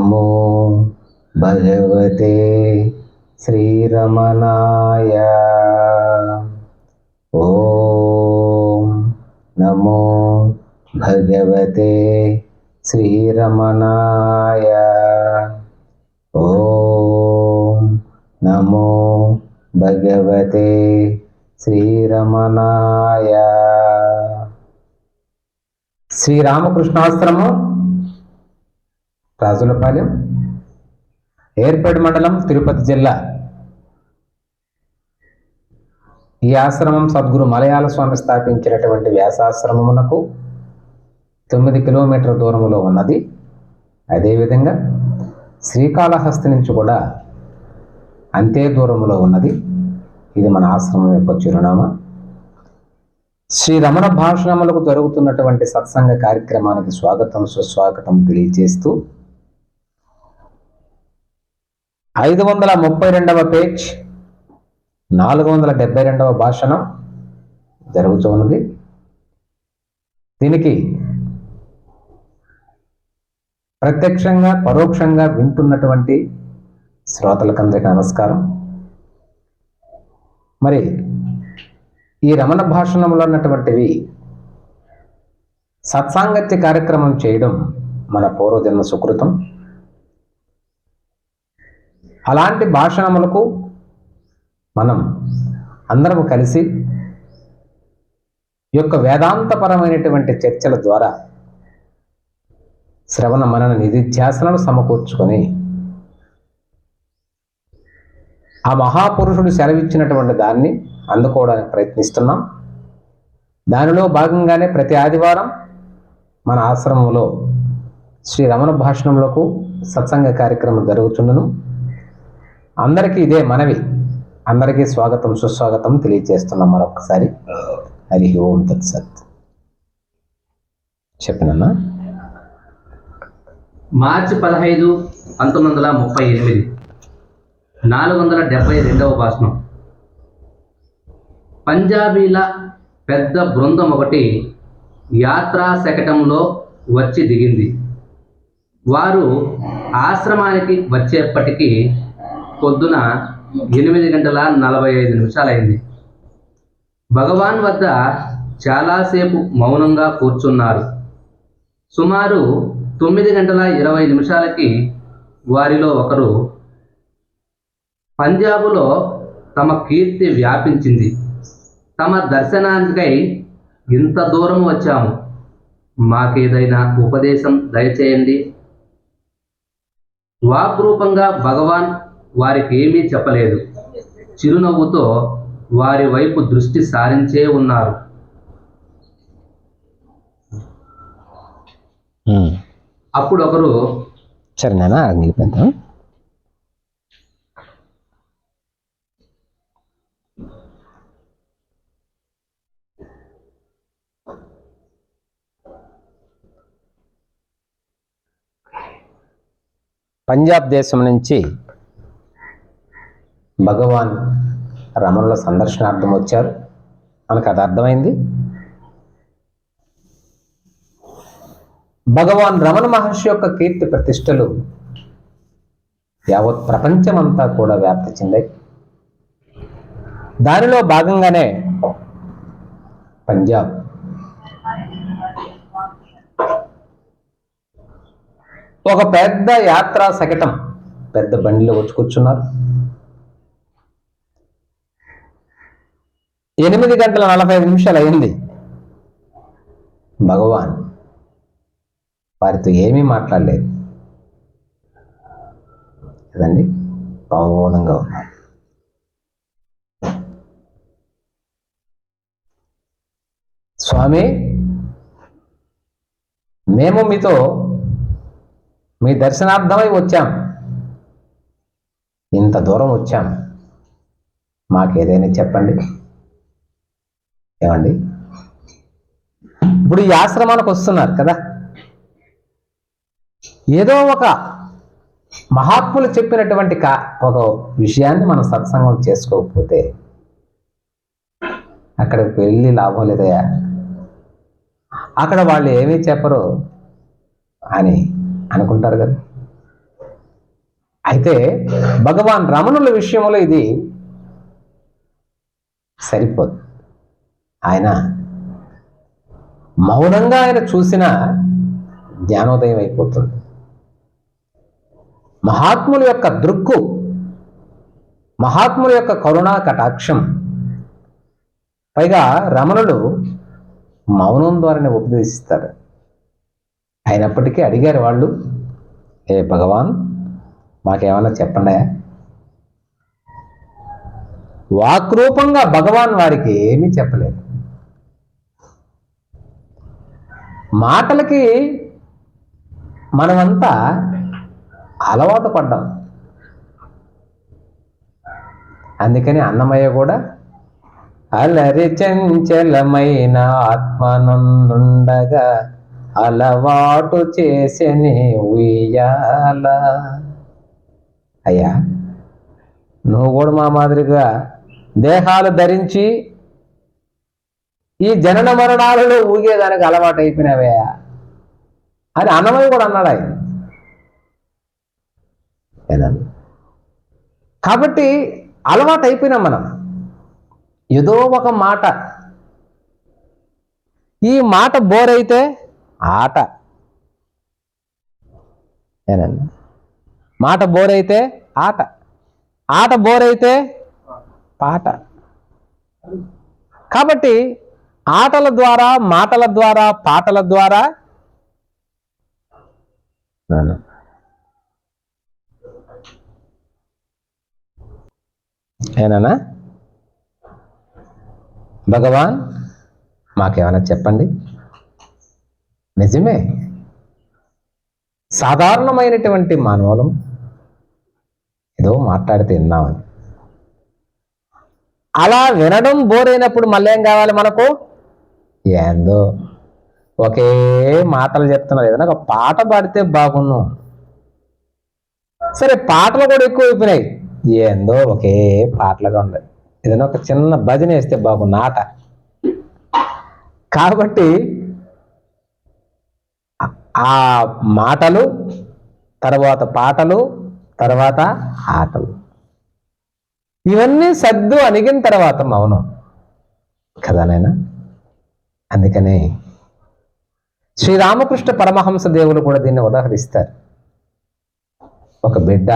నమో భగవతే శ్రీరమణాయ ఓం నమో భగవతే శ్రీరమణాయ ఓం నమో భగవతే శ్రీరమణాయ శ్రీరామకృష్ణాశ్రమం రాజులపాలెం ఏర్పేడు మండలం తిరుపతి జిల్లా. ఈ ఆశ్రమం సద్గురు మలయాళ స్వామి స్థాపించినటువంటి వ్యాసాశ్రమమునకు తొమ్మిది కిలోమీటర్ల దూరంలో ఉన్నది. అదేవిధంగా శ్రీకాళహస్తి నుంచి కూడా అంతే దూరంలో ఉన్నది. ఇది మన ఆశ్రమం యొక్క చిరునామా. శ్రీ రమణ భాషణములకు జరుగుతున్నటువంటి సత్సంగ కార్యక్రమానికి స్వాగతం సుస్వాగతం తెలియజేస్తూ ఐదు వందల ముప్పై రెండవ పేజ్ నాలుగు వందల డెబ్బై రెండవ భాషణం జరుగుతున్నది దీనికి ప్రత్యక్షంగా పరోక్షంగా వింటున్నటువంటి శ్రోతలకందరికీ నమస్కారం. మరి ఈ రమణ భాషణంలో ఉన్నటువంటివి సత్సాంగత్య కార్యక్రమం చేయడం మన పూర్వజన్మ సుకృతం. అలాంటి భాషణములకు మనం అందరం కలిసి యొక్క వేదాంతపరమైనటువంటి చర్చల ద్వారా శ్రవణ మనన నిధిధ్యాసనను సమకూర్చుకొని ఆ మహాపురుషుడు సెలవిచ్చినటువంటి దాన్ని అందుకోవడానికి ప్రయత్నిస్తున్నాం. దానిలో భాగంగానే ప్రతి ఆదివారం మన ఆశ్రమంలో శ్రీ రమణ భాషణములకు సత్సంగ కార్యక్రమం జరుగుతుండను. అందరికీ ఇదే మనవి. అందరికీ స్వాగతం సుస్వాగతం తెలియజేస్తున్నాం మరొకసారి హరి ఓం తత్సత్. చెప్పినన్నా? మార్చి పదహైదు పంతొమ్మిది వందల ముప్పై ఎనిమిది. నాలుగు వందల డెబ్బై రెండవ భాషణం. పంజాబీల పెద్ద బృందం ఒకటి యాత్రా శకటంలో వచ్చి దిగింది. వారు ఆశ్రమానికి వచ్చేప్పటికీ పొద్దున ఎనిమిది గంటల నలభై ఐదు నిమిషాలైంది. భగవాన్ వద్ద చాలాసేపు మౌనంగా కూర్చున్నారు. సుమారు తొమ్మిది గంటల ఇరవై నిమిషాలకి వారిలో ఒకరు పంజాబులో తమ కీర్తి వ్యాపించింది. తమ దర్శనానికై ఇంత దూరం వచ్చాము. మాకేదైనా ఉపదేశం దయచేయండి. వాక్రూపంగా భగవాన్ వారికి ఏమీ చెప్పలేదు. చిరునవ్వుతో వారి వైపు దృష్టి సారించే ఉన్నారు. అప్పుడు ఒకరు సరే నాన్న పంజాబ్ దేశం నుంచి భగవాన్ రమణుల సందర్శనార్థం వచ్చారు. మనకు అది అర్థమైంది. భగవాన్ రమణ మహర్షి యొక్క కీర్తి ప్రతిష్టలు యావత్ ప్రపంచమంతా కూడా వ్యాప్తి చెందాయి. దానిలో భాగంగానే పంజాబ్. ఒక పెద్ద యాత్రా శకటం పెద్ద బండిలో వచ్చి కూర్చున్నారు. ఎనిమిది గంటల నలభై నిమిషాలు అయింది. భగవాన్ వారితో ఏమీ మాట్లాడలేదు. కదండి ప్రమోదంగా ఉన్నాడు స్వామి మేము మీతో మీ దర్శనార్థమై వచ్చాం. ఇంత దూరం వచ్చాం. మాకేదైనా చెప్పండి? ఏమండి? ఇప్పుడు ఈ ఆశ్రమానికి వస్తున్నారు కదా. ఏదో ఒక మహాత్ములు చెప్పినటువంటి కా ఒక విషయాన్ని మనం సత్సంగం చేసుకోకపోతే అక్కడికి వెళ్ళి లాభం లేదయా? అక్కడ వాళ్ళు ఏమీ చెప్పరు అని అనుకుంటారు కదా. అయితే భగవాన్ రమణుల విషయంలో ఇది సరిపోదు. ఆయన మౌనంగా ఆయన చూసిన జ్ఞానోదయం అయిపోతుంది. మహాత్ముల యొక్క దృక్కు మహాత్ముల యొక్క కరుణా కటాక్షం. పైగా రమణులు మౌనం ద్వారానే ఉపదేశిస్తారు. అయినప్పటికీ అడిగారు వాళ్ళు ఏ భగవాన్ మాకేమన్నా చెప్పండి? వాక్రూపంగా భగవాన్ వారికి ఏమీ చెప్పలేదు. మాటలకి మనమంతా అలవాటు పడ్డాం. అందుకని అన్నమయ్య కూడా అలరి చంచలమైన ఆత్మనుండగా అలవాటు చేసని ఉయ్యాల అయ్యా నువ్వు కూడా మా మాదిరిగా దేహాలు ధరించి ఈ జనన మరణాలలో ఊగేదానికి అలవాటు అయిపోయినావే. అని అన్నమయ్య కూడా అన్నాడు ఆయన. కాబట్టి అలవాటు అయిపోయినాం మనం. ఏదో ఒక మాట. ఈ మాట బోర్ అయితే ఆట. ఏనండి మాట బోర్ అయితే ఆట. ఆట బోర్ అయితే పాట. కాబట్టి ఆటల ద్వారా మాటల ద్వారా పాటల ద్వారా. ఏనానా భగవాన్ మాకేమైనా చెప్పండి? నిజమే. సాధారణమైనటువంటి మానవులం ఏదో మాట్లాడితే విన్నామని అలా వినడం బోర్ అయినప్పుడు మళ్ళీ ఏం కావాలి మనకు? ఏందో? ఒకే మాటలు చెప్తున్నారు. ఏదైనా ఒక పాట పాడితే బాగున్ను. సరే పాటలు కూడా ఎక్కువ అయిపోయినాయి ఏందో ఒకే పాటలుగా ఉండదు ఏదైనా ఒక చిన్న భజన వేస్తే బాగుంది ఆట. కాబట్టి ఆ- మాటలు తర్వాత పాటలు తర్వాత ఆటలు. ఇవన్నీ సర్దు అణిగిన తర్వాత మౌనం. కదా నాయనా? అందుకనే శ్రీరామకృష్ణ పరమహంస దేవులు కూడా దీన్ని ఉదాహరిస్తారు. ఒక బిడ్డ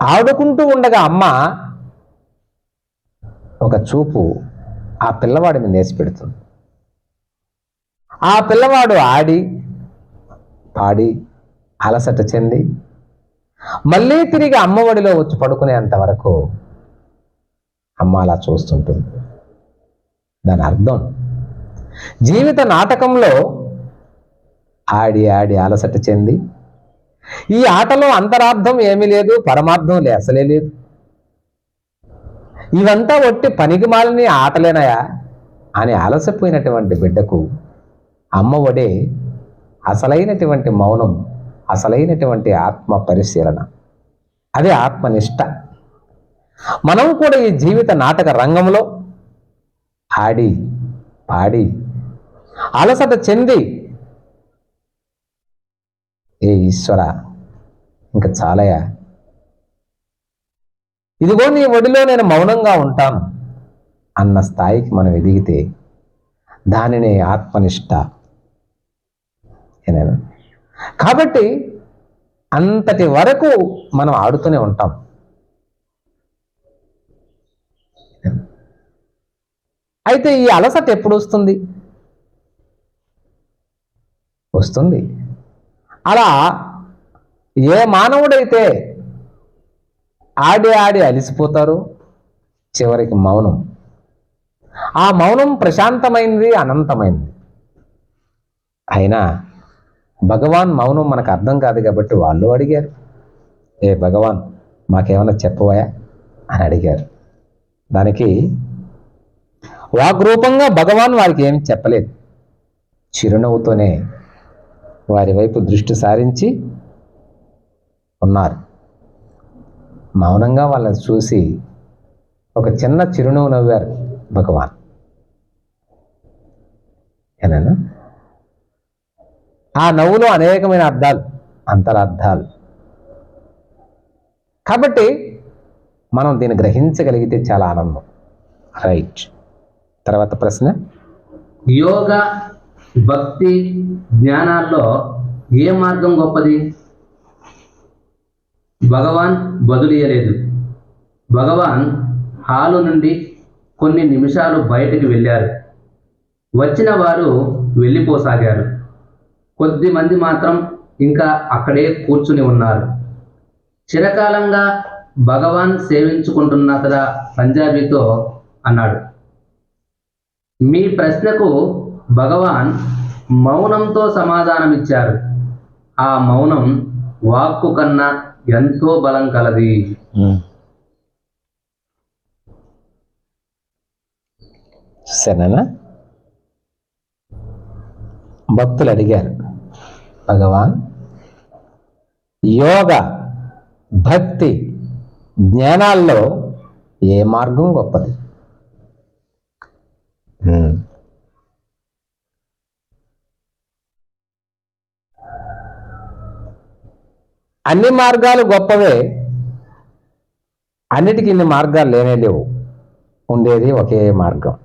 ఆడుకుంటూ ఉండగా అమ్మ ఒక చూపు ఆ పిల్లవాడి మీద వేసి పెడుతుంది. ఆ పిల్లవాడు ఆడి పాడి అలసట చెంది మళ్ళీ తిరిగి అమ్మ ఒడిలో వచ్చి పడుకునేంత వరకు అమ్మ అలా చూస్తుంటుంది. దాని అర్థం. జీవిత నాటకంలో ఆడి ఆడి అలసట చెంది ఈ ఆటలో అంతరార్థం ఏమీ లేదు పరమార్థం లే అసలే లేదు. ఇవంతా ఒట్టి పనికి మాలని ఆటలేనాయా? అని అలసిపోయినటువంటి బిడ్డకు అమ్మ ఒడే అసలైనటువంటి మౌనం అసలైనటువంటి ఆత్మ పరిశీలన. అదే ఆత్మనిష్ట. మనం కూడా ఈ జీవిత నాటక రంగంలో ఆడి పాడి అలసట చెంది. ఏ ఈశ్వర ఇంకా చాలయా? ఇదిగో నీ ఒడిలో నేను మౌనంగా ఉంటాను అన్న స్థాయికి మనం ఎదిగితే దానినే ఆత్మనిష్ట కాబట్టి అంతటి వరకు మనం ఆడుతూనే ఉంటాం. అయితే ఈ అలసట ఎప్పుడు వస్తుంది? వస్తుంది. అలా ఏ మానవుడైతే ఆడి ఆడి అలిసిపోతారు చివరికి మౌనం. ఆ మౌనం ప్రశాంతమైంది అనంతమైంది. అయినా భగవాన్ మౌనం మనకు అర్థం కాదు కాబట్టి వాళ్ళు అడిగారు. ఏ భగవాన్ మాకేమైనా చెప్పవయా? అని అడిగారు. దానికి వాగ్రూపంగా భగవాన్ వారికి ఏమి చెప్పలేదు. చిరునవ్వుతోనే వారి వైపు దృష్టి సారించి ఉన్నారు. మౌనంగా వాళ్ళని చూసి ఒక చిన్న చిరునవ్వు నవ్వారు భగవాన్. ఏనా ఆ నవ్వులో అనేకమైన అర్థాలు అంతరార్థాలు. కాబట్టి మనం దీన్ని గ్రహించగలిగితే చాలా ఆనందం. రైట్. తర్వాత ప్రశ్న. యోగ భక్తి జ్ఞానాల్లో ఏ మార్గం గొప్పది? భగవాన్ బదులియలేదు భగవాన్ హాలు నుండి కొన్ని నిమిషాలు బయటకు వెళ్ళారు. వచ్చిన వారు వెళ్ళిపోసాగారు. కొద్ది మంది మాత్రం ఇంకా అక్కడే కూర్చుని ఉన్నారు. చిరకాలంగా భగవాన్ సేవించుకుంటున్న కదా పంజాబీతో అన్నాడు. మీ ప్రశ్నకు భగవాన్ మౌనంతో సమాధానమిచ్చారు. ఆ మౌనం వాక్కు కన్నా ఎంతో బలం కలది. Hmm. సరేనా? భక్తులు అడిగారు భగవాన్ యోగ భక్తి జ్ఞానాల్లో ఏ మార్గం గొప్పది? Hmm. అన్ని మార్గాలు గొప్పవే. అన్నిటికీ ఇన్ని మార్గాలు లేనే లేవు. ఉండేది ఒకే మార్గం.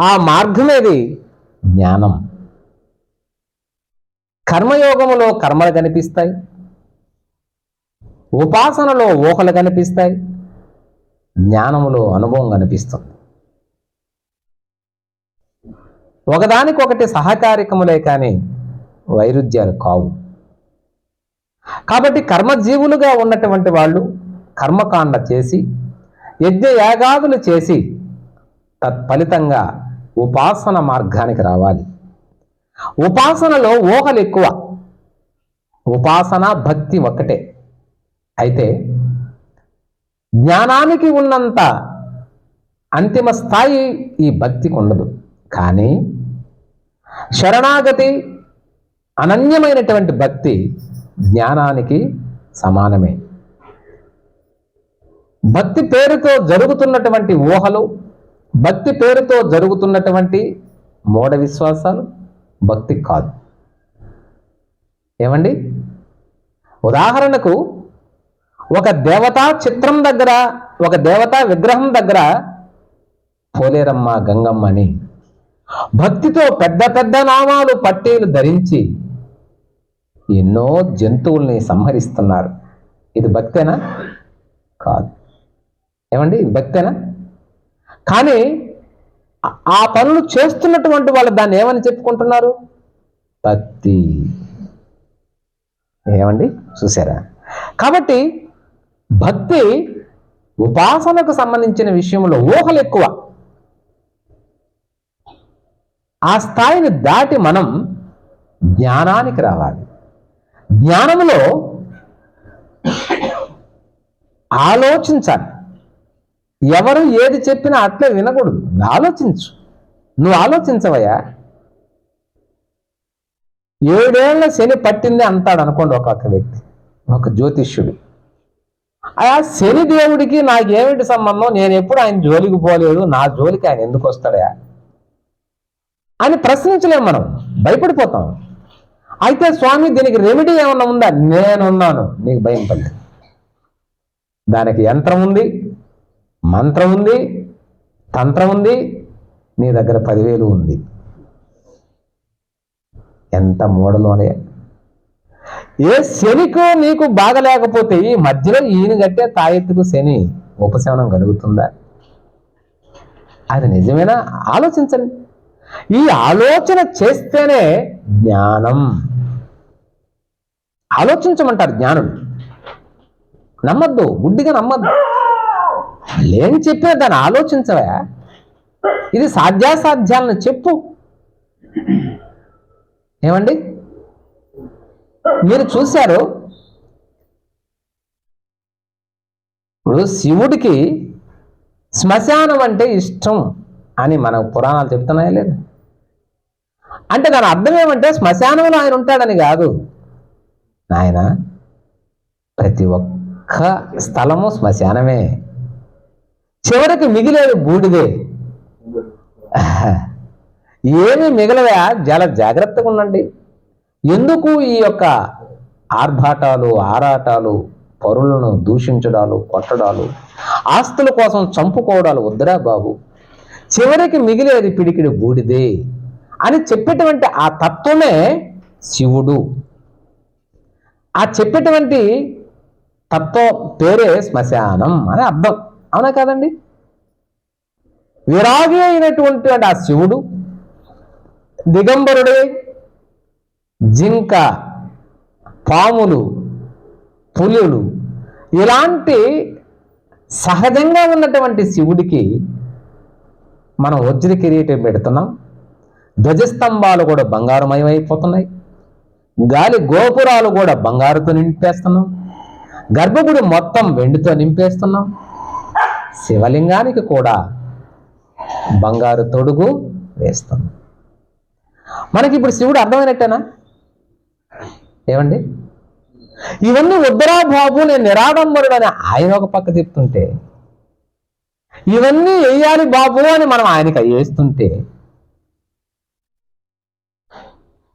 ఆ మార్గమేది జ్ఞానం. కర్మయోగములో కర్మలు కనిపిస్తాయి. ఉపాసనలో ఊహలు కనిపిస్తాయి. జ్ఞానములో అనుభవం కనిపిస్తుంది. ఒకదానికొకటి సహకారికములే కానీ వైరుధ్యాలు కావు. కాబట్టి కర్మజీవులుగా ఉన్నటువంటి వాళ్ళు కర్మకాండ చేసి యజ్ఞయాగాదులు చేసి తత్ఫలితంగా ఉపాసన మార్గానికి రావాలి. ఉపాసనలో ఊహలు ఎక్కువ. ఉపాసన భక్తి ఒక్కటే. అయితే జ్ఞానానికి ఉన్నంత అంతిమ స్థాయి ఈ భక్తికి ఉండదు. కానీ శరణాగతి అనన్యమైనటువంటి భక్తి జ్ఞానానికి సమానమే. భక్తి పేరుతో జరుగుతున్నటువంటి ఊహలు భక్తి పేరుతో జరుగుతున్నటువంటి మూఢ విశ్వాసాలు భక్తి కాదు. ఏమండి? ఉదాహరణకు ఒక దేవతా చిత్రం దగ్గర ఒక దేవతా విగ్రహం దగ్గర పోలేరమ్మ గంగమ్మ అని భక్తితో పెద్ద పెద్ద నామాలు పట్టీలు ధరించి ఎన్నో జంతువుల్ని సంహరిస్తున్నారు. ఇది భక్తేనా? కాదు. ఏమండి? ఇది భక్తేనా? కానీ ఆ- ఆ పనులు చేస్తున్నటువంటి వాళ్ళు దాన్ని ఏమని చెప్పుకుంటున్నారు? భక్తి. ఏమండి? చూసారా కాబట్టి భక్తి ఉపాసనకు సంబంధించిన విషయంలో ఊహలు ఎక్కువ. ఆ స్థాయిని దాటి మనం జ్ఞానానికి రావాలి. జ్ఞానంలో ఆలోచించాలి. ఎవరు ఏది చెప్పినా అట్లే వినకూడదు. ఆలోచించు. నువ్వు ఆలోచించవయ్యా. ఏడేళ్ళ శని పట్టింది అంటాడు అనుకోండి ఒక్కొక్క వ్యక్తి ఒక జ్యోతిష్యుడు. ఆ శని దేవుడికి నాకేమిటి సంబంధం? నేను ఎప్పుడు ఆయన జోలికి పోలేదు. నా జోలికి ఆయన ఎందుకు వస్తాడయా అని ప్రశ్నించలేము మనం. భయపడిపోతాం. అయితే స్వామి దీనికి రెమెడీ ఏమన్నా ఉందా? నేనున్నాను. నీకు భయం పల్లి దానికి యంత్రం ఉంది మంత్రం ఉంది తంత్రం ఉంది నీ దగ్గర పదివేలు ఉంది. ఎంత మూడలోనే ఏ శనికో నీకు బాగలేకపోతే ఈ మధ్యలో ఈయన గట్టే తాయెత్తుకు శని ఉపశమనం కలుగుతుందా? అది నిజమేనా? ఆలోచించండి. ఈ ఆలోచన చేస్తేనే జ్ఞానం. ఆలోచించమంటారు జ్ఞానం నమ్మద్దు గుడ్డిగా నమ్మద్దు. లేని చెప్పిన దాన్ని ఆలోచించవా. ఇది సాధ్యాసాధ్యాలను చెప్పు. ఏమండి? మీరు చూశారు? ఇప్పుడు శివుడికి శ్మశానం అంటే ఇష్టం. అని మన పురాణాలు చెప్తున్నాయా లేదు? అంటే దాని అర్థం ఏమంటే శ్మశానంలో ఆయన ఉంటాడని కాదు. నాయన ప్రతి ఒక్క స్థలము శ్మశానమే. చివరికి మిగిలేదు బూడిదే. ఏమి మిగలవా చాలా జాగ్రత్తగా ఉండండి. ఎందుకు ఈ యొక్క ఆర్భాటాలు ఆరాటాలు పరులను దూషించడాలు కొట్టడాలు ఆస్తుల కోసం చంపుకోవడాలు వద్దురా బాబు? చివరికి మిగిలేది పిడికిడి బూడిదే అని చెప్పేటువంటి ఆ తత్వమే శివుడు. ఆ చెప్పేటువంటి తత్వం పేరే శ్మశానం అని అర్థం. అవునా కాదండి? విరాగి అయినటువంటి ఆ శివుడు దిగంబరుడే జింక పాములు పులులు ఇలాంటి సహజంగా ఉన్నటువంటి శివుడికి మనం వజ్ర కిరీటం పెడుతున్నాం. ధ్వజస్తంభాలు కూడా బంగారుమయమైపోతున్నాయి. గాలి గోపురాలు కూడా బంగారుతో నింపేస్తున్నాం. గర్భగుడి మొత్తం వెండితో నింపేస్తున్నాం. శివలింగానికి కూడా బంగారు తొడుగు వేస్తున్నాం. మనకి ఇప్పుడు శివుడు అర్థమైనట్టేనా? ఏమండి? ఇవన్నీ వద్దురా బాబు నేను నిరాడంబరుడు అని ఆయన ఒక పక్క చెప్తుంటే ఇవన్నీ వేయాలి బాబు అని మనం ఆయనకి వేస్తుంటే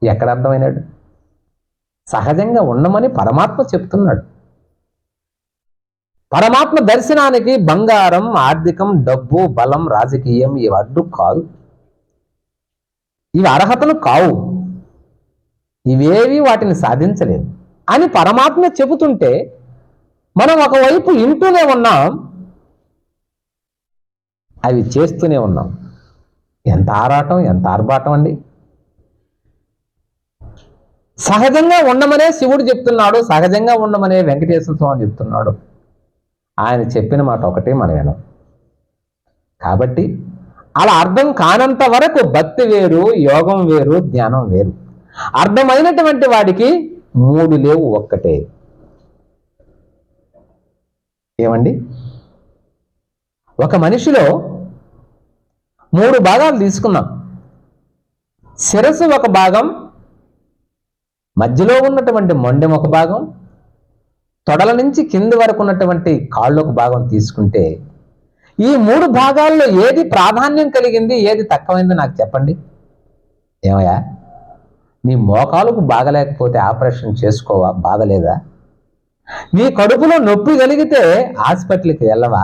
ఎక్కడ అర్థమైనాడు? సహజంగా ఉండమని పరమాత్మ చెప్తున్నాడు. పరమాత్మ దర్శనానికి బంగారం ఆర్థికం డబ్బు బలం రాజకీయం ఇవి అడ్డు కాదు. ఇవి అర్హతలు కావు. ఇవేవి వాటిని సాధించలేవు. అని పరమాత్మ చెబుతుంటే మనం ఒకవైపు ఇంటూనే ఉన్నాం అవి చేస్తూనే ఉన్నాం. ఎంత ఆరాటం ఎంత ఆర్భాటం అండి? సహజంగా ఉండమనే శివుడు చెప్తున్నాడు సహజంగా ఉండమనే వెంకటేశ్వర స్వామి చెప్తున్నాడు. ఆయన చెప్పిన మాట ఒకటే మనం వినం. కాబట్టి అలా అర్థం కానంత వరకు భక్తి వేరు యోగం వేరు జ్ఞానం వేరు. అర్థమైనటువంటి వాడికి మూడు లేవు ఒక్కటే. ఏమండి? ఒక మనిషిలో మూడు భాగాలు తీసుకున్నాం శిరస్సు ఒక భాగం మధ్యలో ఉన్నటువంటి మొండెం ఒక భాగం తొడల నుంచి కింది వరకు ఉన్నటువంటి కాళ్ళు ఒక భాగం తీసుకుంటే ఈ మూడు భాగాల్లో ఏది ప్రాధాన్యం కలిగింది ఏది తక్కువైంది నాకు చెప్పండి. ఏమయ్యా? నీ మోకాలకు బాగలేకపోతే ఆపరేషన్ చేసుకోవా? బాగలేదా? నీ కడుపులో నొప్పి కలిగితే హాస్పిటల్కి వెళ్ళవా?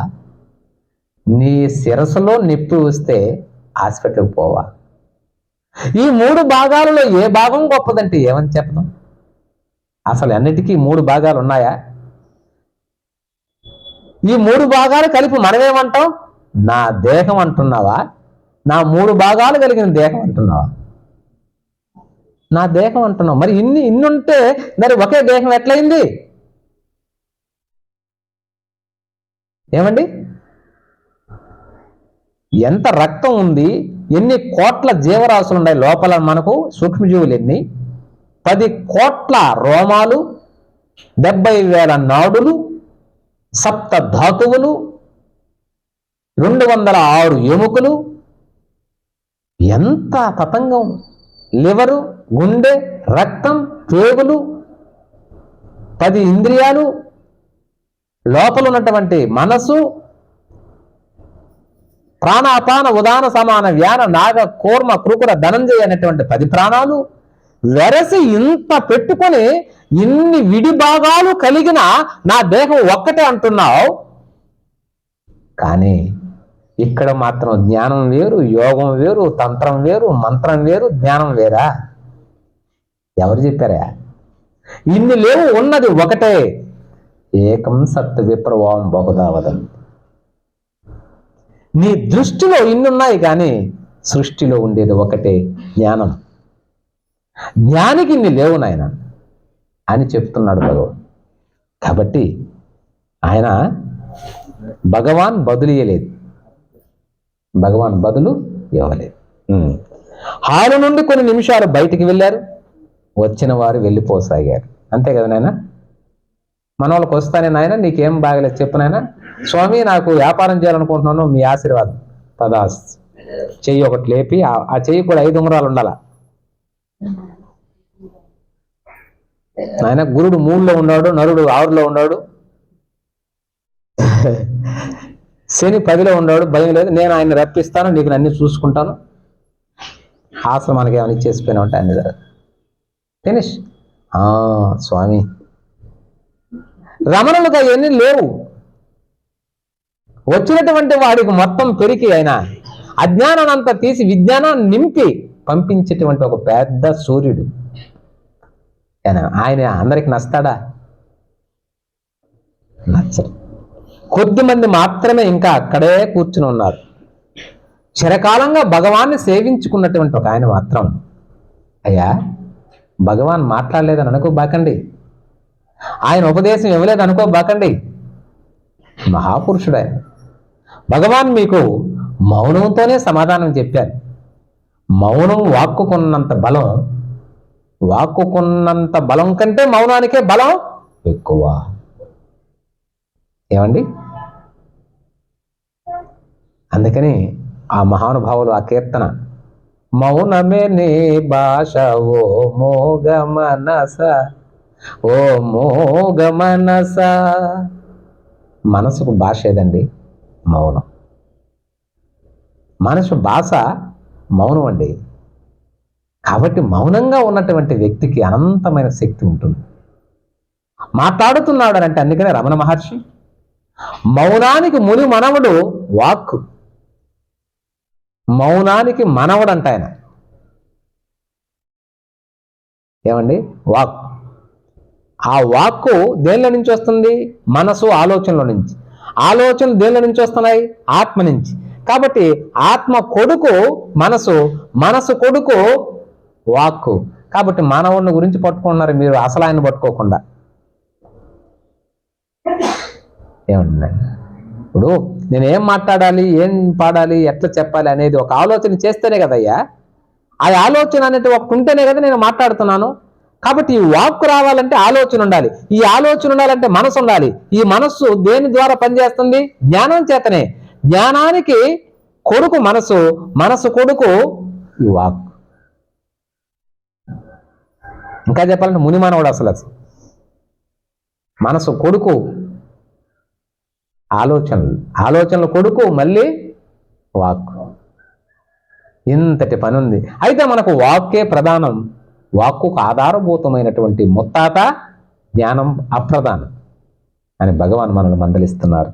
నీ శిరస్సులో నొప్పి వస్తే హాస్పిటల్కి పోవా. ఈ మూడు భాగాలలో ఏ భాగం గొప్పదంటే ఏమని చెప్పడం అసలు అన్నిటికీ మూడు భాగాలు ఉన్నాయా? ఈ మూడు భాగాలు కలిపి మనమేమంటాం? నా దేహం అంటున్నావా? నా మూడు భాగాలు కలిగిన దేహం అంటున్నావా? నా దేహం అంటున్నావు. మరి ఇన్ని ఇన్ని ఉంటే మరి ఒకే దేహం ఎట్లయింది? ఏమండి? ఎంత రక్తం ఉంది ఎన్ని కోట్ల జీవరాశులు ఉన్నాయి లోపల మనకు సూక్ష్మజీవులు ఎన్ని? పది కోట్ల రోమాలు డెబ్బై వేల నాడులు సప్త ధాతువులు రెండు వందల ఆరు ఎముకలు. ఎంత తతంగం? లివరు గుండె రక్తం పేగులు పది ఇంద్రియాలు. లోపల ఉన్నటువంటి మనసు ప్రాణాపాన ఉదాన సమాన వ్యాన నాగ కూర్మ కృకుర ధనంజయ అనేటువంటి పది ప్రాణాలు వెరసి ఇంత పెట్టుకొని ఇన్ని విడి భాగాలు కలిగిన నా దేహం ఒక్కటే అంటున్నావు? కానీ ఇక్కడ మాత్రం జ్ఞానం వేరు యోగం వేరు తంత్రం వేరు మంత్రం వేరు జ్ఞానం వేరా? ఎవరు చెప్పారా? ఇన్ని లేవు ఉన్నది ఒకటే. ఏకం సత్ విప్రవాం బహుదా వదంతి. నీ దృష్టిలో ఇన్నున్నాయి కానీ సృష్టిలో ఉండేది ఒకటే జ్ఞానం. జ్ఞానికి ఇన్ని లేవు నాయన అని చెప్తున్నాడు భగవాన్. కాబట్టి ఆయన భగవాన్ బదులు ఇవ్వలేదు భగవాన్ బదులు ఇవ్వలేదు. హాలు నుండి కొన్ని నిమిషాలు బయటికి వెళ్ళారు. వచ్చిన వారు వెళ్ళిపోసాగారు. అంతే కదా నాయన? మన వాళ్ళకి వస్తానే నాయన? నీకేం బాగలేదు చెప్పు నాయన? స్వామి నాకు వ్యాపారం చేయాలనుకుంటున్నాను మీ ఆశీర్వాదం. తదాస్ చెయ్యి ఒకటి లేపి ఆ- చెయ్యి కూడా ఐదు ఉంగరాలు ఉండాల? ఆయన గురుడు మూడులో ఉన్నాడు నరుడు ఆరులో ఉన్నాడు. శని పదిలో ఉన్నాడు భయం లేదు. నేను ఆయన రప్పిస్తాను నీకు అన్ని చూసుకుంటాను. ఆశ్రమానికి ఏమైనా ఇచ్చేసిపోయినా ఉంటాయి అన్ని జరగదు. ఫినిష్ ఆ, స్వామి. రమణులుగా అవన్నీ లేవు. వచ్చినటువంటి వాడికి మొత్తం పెరికి ఆయన. అజ్ఞానాన్ని అంతా తీసి విజ్ఞానాన్ని నింపి పంపించేటువంటి ఒక పెద్ద సూర్యుడు. ఆయన ఆయన అందరికి నస్తాడా నచ్చరు కొద్ది మంది మాత్రమే ఇంకా అక్కడే కూర్చుని ఉన్నారు. చిరకాలంగా భగవాన్ని సేవించుకున్నటువంటి ఒక ఆయన మాత్రం అయ్యా భగవాన్ మాట్లాడలేదని అనుకోబాకండి. ఆయన ఉపదేశం ఇవ్వలేదు అనుకోబాకండి. మహాపురుషుడు ఆయన. భగవాన్ మీకు మౌనంతోనే సమాధానం చెప్పారు. మౌనం వాక్కుకున్నంత బలం వాక్కుకున్నంత బలం కంటే మౌనానికే బలం ఎక్కువ. ఏమండి? అందుకని ఆ మహానుభావులు ఆ కీర్తన మౌనమే నీ భాష ఓ మోగ మనస ఓ మోగ మనస మనసుకు భాష ఏదండి? మౌనం. మనసు భాష మౌనం అండి. కాబట్టి మౌనంగా ఉన్నటువంటి వ్యక్తికి అనంతమైన శక్తి ఉంటుంది. మాట్లాడుతున్నాడు అని అంటే అందుకనే రమణ మహర్షి మౌనానికి ముని మనవుడు వాక్కు. మౌనానికి మనవడు అంట ఆయన. ఏమండి? వాక్ ఆ వాక్కు దేనిలో నుంచి వస్తుంది? మనసు ఆలోచనలో నుంచి. ఆలోచనలు దేని నుంచి వస్తున్నాయి? ఆత్మ నుంచి. కాబట్టి ఆత్మ కొడుకు మనసు మనసు కొడుకు వాక్కు. కాబట్టి మానవుని గురించి పట్టుకున్నారు మీరు అసలు ఆయన పట్టుకోకుండా. ఏమండి ఇప్పుడు నేను ఏం మాట్లాడాలి ఏం పాడాలి ఎట్లా చెప్పాలి అనేది ఒక ఆలోచన చేస్తేనే కదయ్యా. ఆ ఆలోచన అనేది ఒకటి ఉంటేనే కదా నేను మాట్లాడుతున్నాను. కాబట్టి ఈ వాక్కు రావాలంటే ఆలోచన ఉండాలి. ఈ ఆలోచన ఉండాలంటే మనసు ఉండాలి. ఈ మనస్సు దేని ద్వారా పనిచేస్తుంది? జ్ఞానం చేతనే. జ్ఞానానికి కొడుకు మనసు మనసు కొడుకు ఈ వాక్ ఇంకా చెప్పాలంటే ముని మానవుడు అసలు అసలు మనసు కొడుకు ఆలోచనలు. ఆలోచనలు కొడుకు మళ్ళీ వాక్ ఇంతటి పని ఉంది అయితే మనకు వాక్కే ప్రధానం. వాక్కుకు ఆధారభూతమైనటువంటి ముత్తాత జ్ఞానం అప్రధానం అని భగవాన్ మనల్ని మందలిస్తున్నారు.